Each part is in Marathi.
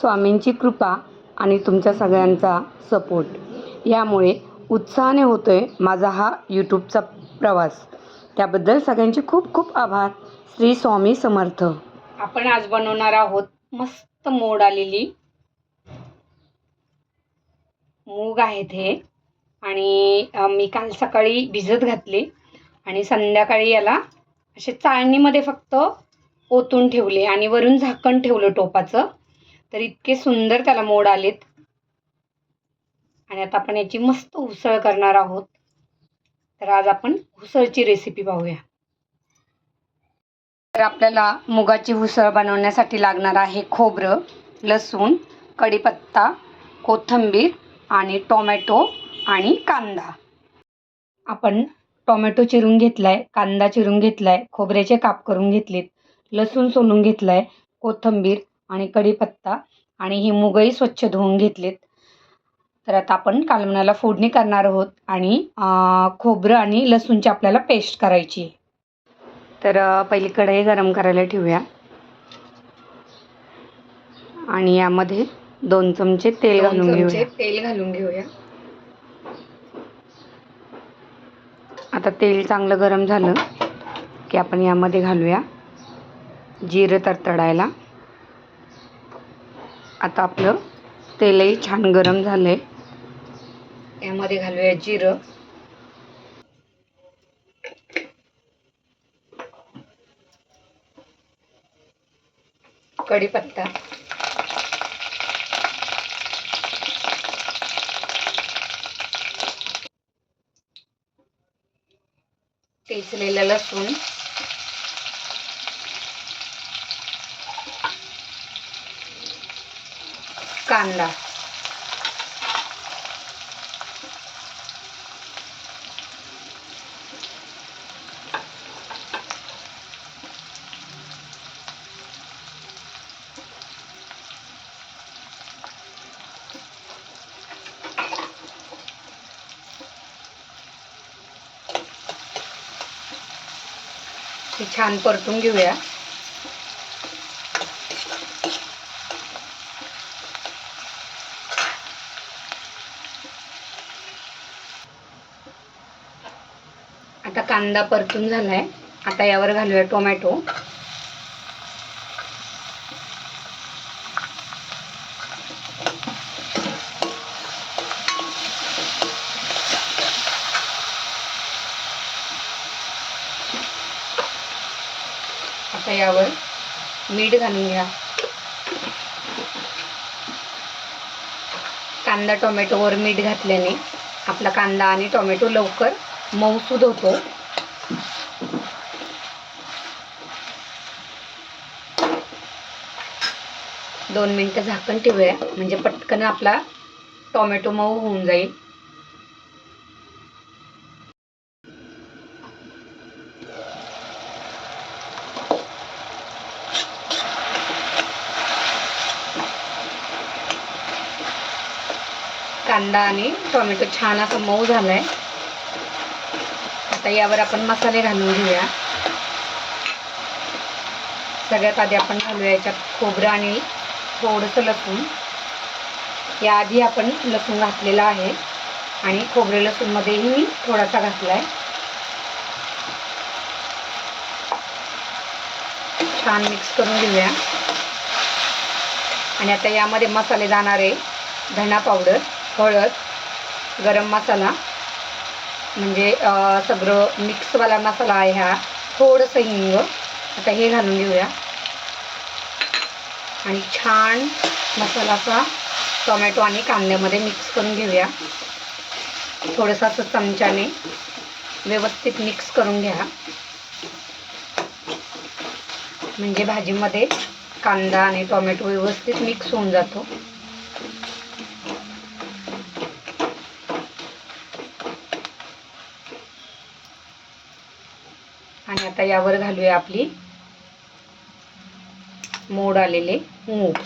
स्वामींची कृपा आणि तुमच्या सगळ्यांचा सपोर्ट. यामुळे उत्साहाने होतो आहे माझा हा यूट्यूबचा प्रवास. त्याबद्दल सगळ्यांचे खूप खूप आभार. श्री स्वामी समर्थ. आपण आज बनवणार आहोत मस्त मोड आलेली मूग आहेत हे. आणि मी काल सकाळी भिजत घातले आणि संध्याकाळी याला असे चाळणीमध्ये फक्त ओतून ठेवले आणि वरून झाकण ठेवलं टोपाचं. तर इतके सुंदर त्याला मोड आलेत. आणि आता आपण याची मस्त उसळ करणार आहोत. तर आज आपण उसळची रेसिपी पाहूया. तर आपल्याला मुगाची उसळ बनवण्यासाठी लागणार आहे खोबरं लसूण कढीपत्ता कोथिंबीर आणि टोमॅटो आणि कांदा. आपण टोमॅटो चिरून घेतलाय कांदा चिरून घेतलाय खोबऱ्याचे काप करून घेतलेत लसूण सोलून घेतलाय कोथिंबीर आणि कढीपत्ता आणि ही मुगही स्वच्छ धुवून घेतलेत. तर आता आपण कालवणाला फोडणी करणार आहोत आणि खोबरं आणि लसूणची आपल्याला पेस्ट करायची. तर पहिली कढई गरम करायला ठेवूया. आणि यामध्ये दोन चमचे तेल घालून घेऊया. तेल घालून घेऊया. आता तेल चांगलं गरम झालं की आपण यामध्ये घालूया. जिरं तडतडायला. आता आपलं तेलही छान गरम झालं आहे यामध्ये घालूया जिरं. कढीपत्ता. तेचलेलं लसूण. कांदा हे छान परतून घेऊया आता कांदा परतून आहे आता यावर घालूया टोमॅटो. आता यावर मीठ घालून घ्या. कांदा टोमॅटोवर मीठ घातल्याने आपला कांदा आणि टोमॅटो लवकर मऊसूद होतो. दोन मिनटं झाकण ठेवूया. म्हणजे पटकन आपला टोमॅटो मऊ होऊन जाईल. कांदा आणि टोमॅटो छान असं मऊ झालाय. आता यावर आपण मसाले घालून घेऊया. सगळ्यात आधी आपण घालूया याच्यात खोबरं आणि थोडंसं लसूण. याआधी आपण लसूण घातलेला आहे आणि खोबरे लसूणमध्येही मी थोडासा घातला आहे छान मिक्स करून घेऊया. आणि आता यामध्ये मसाले जाणारे धणा पावडर हळद गरम मसाला म्हणजे सगळं मिक्सवाला मसाला आहे हा थोडंसं हिंग. आता हे घालून घेऊया. आणि छान मसालाचा टोमॅटो आणि कांद्यामध्ये मिक्स करून घेऊया. थोडंसं असं चमच्याने व्यवस्थित मिक्स करून घ्या. म्हणजे भाजीमध्ये कांदा आणि टोमॅटो व्यवस्थित मिक्स होऊन जातो. आणि आता यावर घालूया आपली मोड आलेले. मूग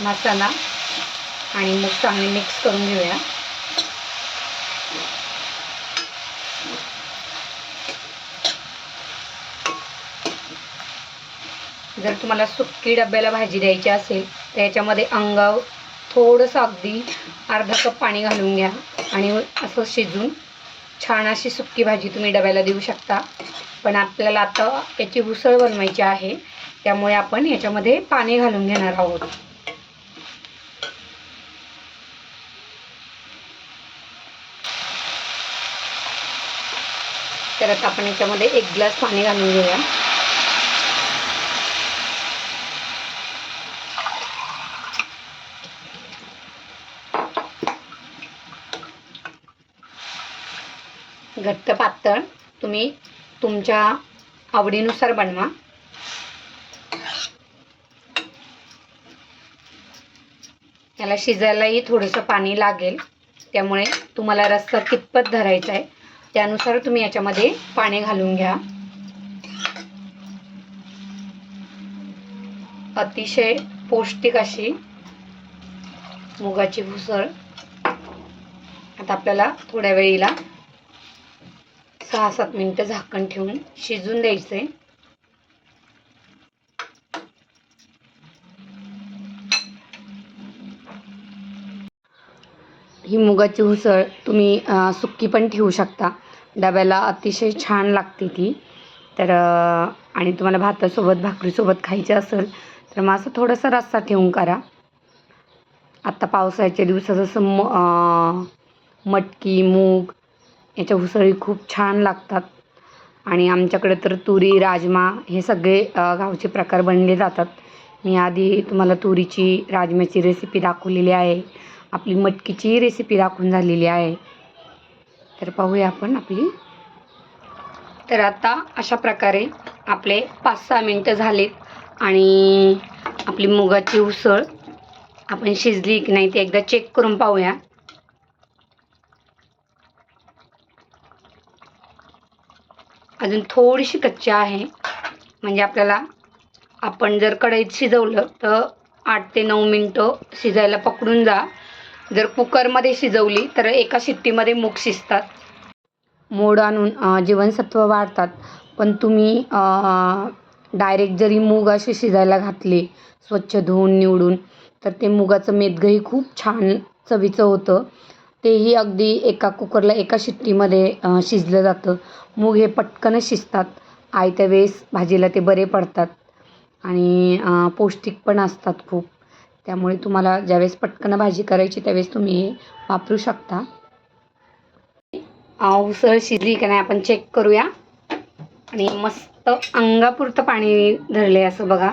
मसाला आणि मग चांगली मिक्स करून घेऊया. जर तुम्हाला सुक्की डब्याला भाजी द्यायची असेल तर याच्यामध्ये अंगाव थोडंसं अगदी अर्धा कप पाणी घालून घ्या आणि असं शिजून छान अशी सुक्की भाजी तुम्ही डब्याला देऊ शकता. पण आपल्याला आता याची उसळ बनवायची आहे त्यामुळे आपण याच्यामध्ये पाणी घालून घेणार आहोत. तर आता आपण याच्यामध्ये एक ग्लास पाणी घालून घेऊया. घट्ट पातळ तुम्ही तुमच्या आवडीनुसार बनवा. याला शिजायलाही थोडंसं पाणी लागेल. त्यामुळे तुम्हाला रस्सा कितपत धरायचा आहे त्यानुसार तुम्ही याच्यामध्ये पाणी घालून घ्या. अतिशय पौष्टिक अशी मुगाची भुसळ आता आपल्याला थोड्या वेळीला सहा सात मिनटं झाकण ठेवून शिजून आहे ही मुगाची उसळ तुम्ही सुक्की पण ठेवू शकता. डब्याला अतिशय छान लागते ती. तर आणि तुम्हाला भातासोबत भाकरीसोबत खायची असेल तर मग असं थोडंसं रस्सा ठेवून करा. आत्ता पावसाळ्याच्या दिवसात जसं म मटकी मूग याच्या उसळी खूप छान लागतात. आणि आमच्याकडे तर तुरी राजमा हे सगळे गावचे प्रकार बनले जातात. मी आधी तुम्हाला तुरीची राजम्याची रेसिपी दाखवलेली आहे. आपली मटकीची रेसिपी दाखवून झालेली आहे. तर पाहूया आपण आपली. तर आता अशा प्रकारे आपले पाच सहा मिनटं झालेत. आणि आपली मुगाची उसळ आपण शिजली की नाही ते एकदा चेक करून पाहूया. अजून थोडीशी कच्ची आहे. म्हणजे आपल्याला आपण जर कढईत शिजवलं तर आठ ते नऊ मिनटं शिजायला पकडून जा. जर कुकरमध्ये शिजवली तर एका शिट्टीमध्ये मूग शिजतात. मोड आणून जीवनसत्व वाढतात. पण तुम्ही डायरेक्ट जरी मूग असे शिजायला घातले स्वच्छ धुवून निवडून तर ते मुगाचं मेदगही खूप छान चवीचं होतं. तेही अगदी एका कुकरला एका शिट्टीमध्ये शिजलं जातं. मूग हे पटकनच शिजतात. आयत्या वेळेस भाजीला ते बरे पडतात. आणि पौष्टिक पण असतात खूप. त्यामुळे तुम्हाला ज्यावेळेस पटकन भाजी करायची त्यावेळेस तुम्ही हे वापरू शकता. अ, उसळ शिजली का नाही आपण चेक करूया. आणि मस्त अंगापुरतं पाणी धरले असं बघा.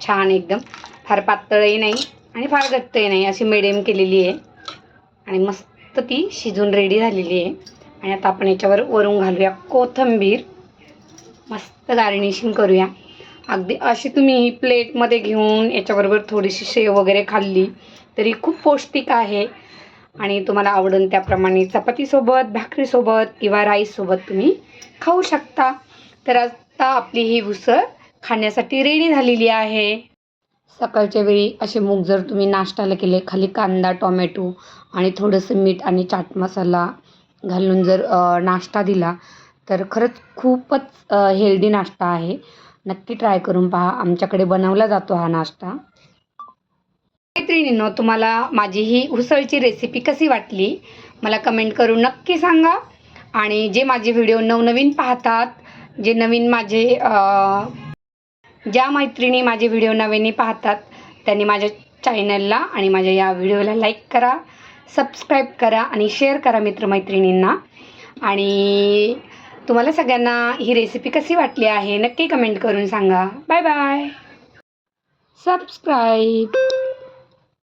छान एकदम. फार पातळही नाही आणि फार घट्टही नाही. अशी मिडियम केलेली आहे. आणि मस्त तर ती शिजून रेडी झालेली आहे. आणि आता आपण याच्यावर वरून घालूया कोथिंबीर. मस्त गार्निशिंग करूया. अगदी अशी तुम्ही ही प्लेटमध्ये घेऊन याच्याबरोबर थोडीशी शेव वगैरे खाल्ली तरी खूप पौष्टिक आहे. आणि तुम्हाला आवडेल त्याप्रमाणे चपातीसोबत भाकरीसोबत किंवा राईससोबत तुम्ही खाऊ शकता. तर आता आपली ही उसळ खाण्यासाठी रेडी झालेली आहे. सकाळच्या वेळी असे मूग जर तुम्ही नाश्त्याला केले खाली कांदा टोमॅटो आणि थोडंसं मीठ आणि चाट मसाला घालून जर नाश्ता दिला तर खरंच खूपच हेल्दी नाश्ता आहे. नक्की ट्राय करून पहा. आमच्याकडे बनवला जातो हा नाश्ता. मैत्रिणींनो तुम्हाला माझी ही उसळची रेसिपी कशी वाटली? मला कमेंट करून नक्की सांगा. आणि जे माझे व्हिडिओ नवनवीन पाहतात जे नवीन माझे ज्या मैत्रिणी माझे व्हिडिओ नवीन पाहतात त्यांनी माझ्या चॅनलला आणि माझ्या या व्हिडिओला लाईक करा सबस्क्राईब करा आणि शेअर करा मित्रमैत्रिणींना. आणि तुम्हाला सगळ्यांना ही रेसिपी कशी वाटली आहे नक्की कमेंट करून सांगा. Bye bye subscribe